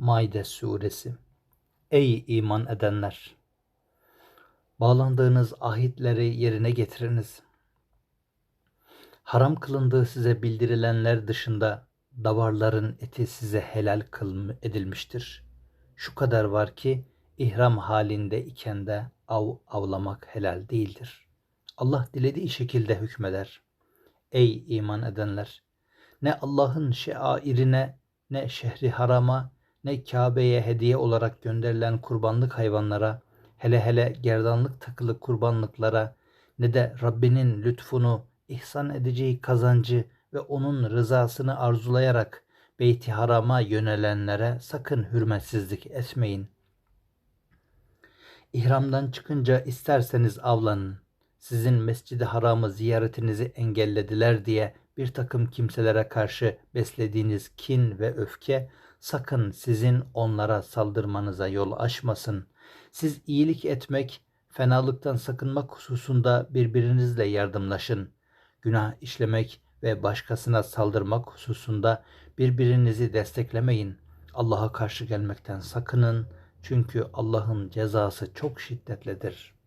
Maide suresi Ey iman edenler! Bağlandığınız ahitleri yerine getiriniz. Haram kılındığı size bildirilenler dışında davarların eti size helal edilmiştir. Şu kadar var ki ihram halinde iken de av avlamak helal değildir. Allah dilediği şekilde hükmeder. Ey iman edenler! Ne Allah'ın şeairine, ne şehri harama, ne Kabe'ye hediye olarak gönderilen kurbanlık hayvanlara, hele hele gerdanlık takılı kurbanlıklara, ne de Rabbinin lütfunu, ihsan edeceği kazancı ve onun rızasını arzulayarak Beyti Haram'a yönelenlere sakın hürmetsizlik etmeyin. İhramdan çıkınca isterseniz avlanın. Sizin Mescid-i Haram'ı ziyaretinizi engellediler diye bir takım kimselere karşı beslediğiniz kin ve öfke sakın sizin onlara saldırmanıza yol açmasın. Siz iyilik etmek, fenalıktan sakınmak hususunda birbirinizle yardımlaşın. Günah işlemek ve başkasına saldırmak hususunda birbirinizi desteklemeyin. Allah'a karşı gelmekten sakının çünkü Allah'ın cezası çok şiddetlidir.''